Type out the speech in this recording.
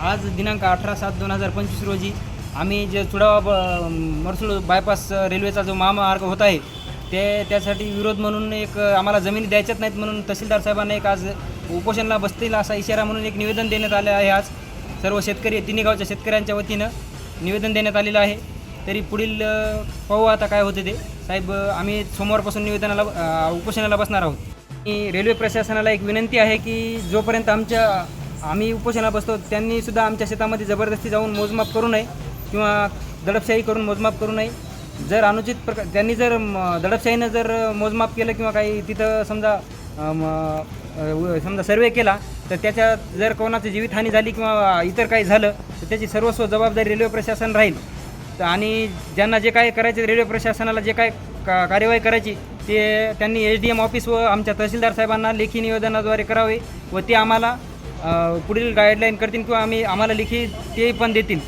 आज दिनांक अठरा सात दोन हजार पंचवीस रोजी आम्ही जे चुडावा ब मरसूळ बायपास रेल्वेचा जो महामार्ग होत आहे ते त्यासाठी विरोध म्हणून एक आम्हाला जमिनी द्यायच्याच नाहीत म्हणून तहसीलदार साहेबांना एक आज उपोषणाला बसतील असा इशारा म्हणून एक निवेदन देण्यात आलं आहे आज. सर्व शेतकरी तिन्ही गावच्या शेतकऱ्यांच्या वतीनं निवेदन देण्यात आलेलं आहे. तरी पुढील पाहू आता काय होते ते. साहेब आम्ही सोमवारपासून निवेदनाला उपोषणाला बसणार आहोत. रेल्वे प्रशासनाला एक विनंती आहे की जोपर्यंत आमच्या आम्ही उपोषणाला बसतो. त्यांनी सुद्धा आमच्या शेतामध्ये जबरदस्ती जाऊन मोजमाप करू नये किंवा दडपशाही करून मोजमाप करू नये. जर अनुचित प्रकार त्यांनी जर म, दडपशाहीनं जर मोजमाप केलं किंवा काही तिथं समजा समजा सर्वे केला तर त्याच्या जर कोणाची जीवितहानी झाली किंवा इतर काही झालं तर त्याची सर्वस्व जबाबदारी रेल्वे प्रशासन राहील. तर आणि ज्यांना जे काय करायचे रेल्वे प्रशासनाला जे काय का कार्यवाही करायची ते त्यांनी एच डी एम ऑफिस व आमच्या तहसीलदार साहेबांना लेखी निवेदनाद्वारे करावे व ते आम्हाला पुढील गाईडलाईन करतील किंवा आम्ही आम्हाला लिखी ते पण देतील